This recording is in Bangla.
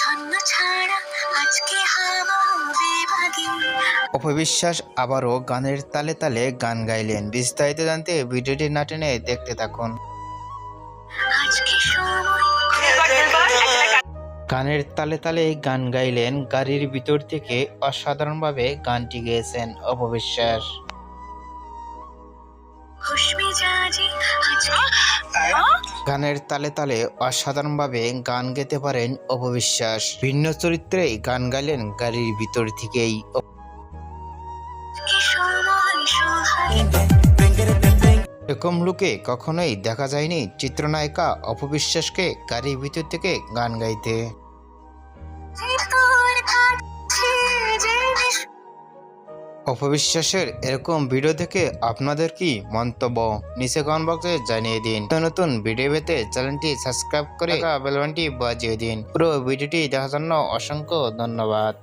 ছন্ন ছাড়া আজকে হাওয়া বিভাগী অপবিশ্বাস আবারও গানের তালে তালে গান গাইলেন। বিস্তারিত জানতে ভিডিওটি না টেনে দেখতে থাকুন। আজকে সময় গানের তালে তালে গান গাইলেন গাড়ির ভিতর থেকে অসাধারণভাবে গানটি গেয়েছেন অপবিশ্বাস। গানের তালে তালে অসাধারণভাবে গান গেতে পারেন অপবিশ্বাস। ভিন্ন চরিত্রে গান গাইলেন গাড়ির ভিতর থেকেই। এরকম লুকে কখনোই দেখা যায়নি চিত্রনায়িকা অপবিশ্বাসকে গাড়ির ভিতর থেকে গান গাইতে। অপবিশ্বাসের এরকম ভিডিও দেখে আপনাদের কি মন্তব্য? নিচে কমেন্ট বক্সে জানিয়ে দিন। নতুন ভিডিও পেতে চ্যানেলটি সাবস্ক্রাইব করে বেলবানটি বাজিয়ে দিন। পুরো ভিডিওটি দেখার জন্য অসংখ্য ধন্যবাদ।